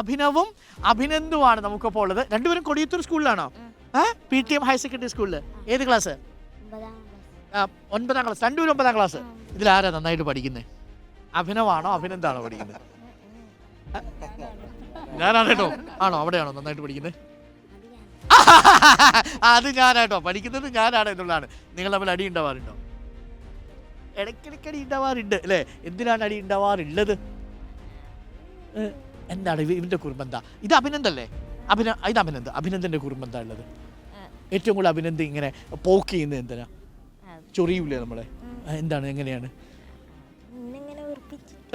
അഭിനവും അഭിനന്ദുമാണ് നമുക്കിപ്പോൾ ഉള്ളത്. രണ്ടുപേരും Kodiyathur സ്കൂളിലാണോ? P T M higher secondary സ്കൂളിൽ. ഏത് ക്ലാസ്? ഒൻപതാം ക്ലാസ്. രണ്ടുപേരും ഒമ്പതാം ക്ലാസ്. ഇതിലാരാ നന്നായിട്ട് പഠിക്കുന്നത് അഭിനവാണോ അഭിനന്ദാണോ പഠിക്കുന്നത് ഞാനാണ് കേട്ടോ. ആണോ അവിടെയാണോ നന്നായിട്ട് പഠിക്കുന്നത് അത് ഞാനാട്ടോ. പഠിക്കുന്നത് ഞാനാണ് എന്നുള്ളതാണ്. നിങ്ങൾ തമ്മിൽ അടി ഉണ്ടാവാറുണ്ടോ? ഇടയ്ക്കിടയ്ക്ക് അടി ഉണ്ടാവാറുണ്ട് അല്ലേ? എന്തിനാണ് അടി ഉണ്ടാവാറുള്ളത്? എന്താണ് ഇവ- ഇവന്റെ കുറുമ്പ് എന്താ ഇത് അഭിനന്ദല്ലേ? അഭിന ഇത് അഭിനന്ദ അഭിനന്ദന്റെ കുറുമ്പ് എന്താ ഉള്ളത് ഏറ്റവും കൂടുതൽ അഭിനന്ദ് ഇങ്ങനെ പോക്ക് ചെയ്യുന്നത് എന്തിനാ? ചൊറിയൂലേ നമ്മളെ? എന്താണ്? എങ്ങനെയാണ്?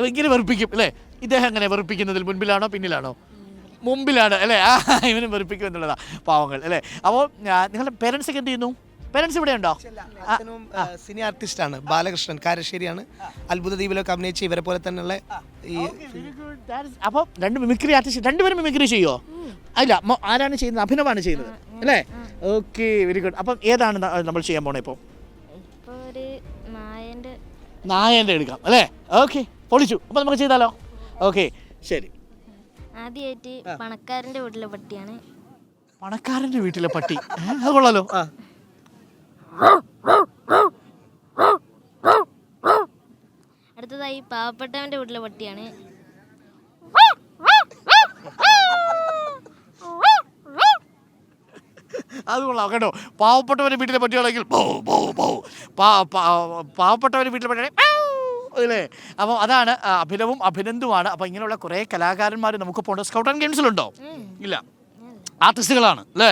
ഇങ്ങനെ വെറുപ്പിക്കും അല്ലേ? ഇദ്ദേഹം എങ്ങനെ വെറുപ്പിക്കുന്നതിൽ മുൻപിലാണോ പിന്നിലാണോ? മുമ്പിലാണ് അല്ലേ? ആ ഇവനും വെറുപ്പിക്കും എന്നുള്ളതാ പാവങ്ങൾ അല്ലേ? അപ്പോൾ നിങ്ങളുടെ പേരൻസ് ഒക്കെ എന്ത് ചെയ്യുന്നു? പേരൻസ് ഇവിടെ ഉണ്ടോ? അച്ഛനും സിനി ആർട്ടിസ്റ്റ് ആണ്. ബാലകൃഷ്ണൻ കാരശ്ശേരിയാണ്. അത്ഭുത ദ്വീപിലൊക്കെ അഭിനയിച്ച് ഇവരെ പോലെ തന്നെയുള്ള ഈ അപ്പോൾ രണ്ട് മിമിക്രി ആർട്ടിസ്റ്റ് രണ്ടുപേരും മിമിക്രി ചെയ്യോ? അല്ല ആരാണ് ചെയ്യുന്നത്? അഭിനവാണ് ചെയ്യുന്നത്. അല്ലേ? ഓക്കെ വെരി ഗുഡ് അപ്പം ഏതാണ് നമ്മൾ ചെയ്യാൻ പോണേ ഇപ്പോൾ നായന്റെ നായന്റെ എടുക്കാം അല്ലേ? ഓക്കെ പൊളിച്ചു. അപ്പോൾ നമുക്ക് ചെയ്താലോ? ഓക്കെ ശരി. ആദ്യമായിട്ട് പണക്കാരന്റെ വീട്ടിലെ പട്ടിയാണ്. പണക്കാരന്റെ വീട്ടിലെ പട്ടി. അത് കൊള്ളാലോ. ആ. അടുത്തതായി പാവപ്പെട്ടവന്റെ വീട്ടിലെ പട്ടിയാണ്. അത് കൊള്ളാം കേട്ടോ. പാവപ്പെട്ടവരുടെ വീട്ടിലെ പട്ടിയാണെങ്കിൽ പോ പോ പോ. പാ പാ- പാവപ്പെട്ടവരുടെ വീട്ടിലെ പട്ടിയാണെങ്കിൽ അല്ലേ? അപ്പോൾ അതാണ് അഭിനവും അഭിനന്ദുമാണ് അപ്പോൾ ഇങ്ങനെയുള്ള കുറേ കലാകാരന്മാർ നമുക്ക് പോകേണ്ട സ്കൗട്ട് ആൻഡ് ഗെയിംസിലുണ്ടോ ഇല്ല. ആർട്ടിസ്റ്റുകളാണ് അല്ലേ?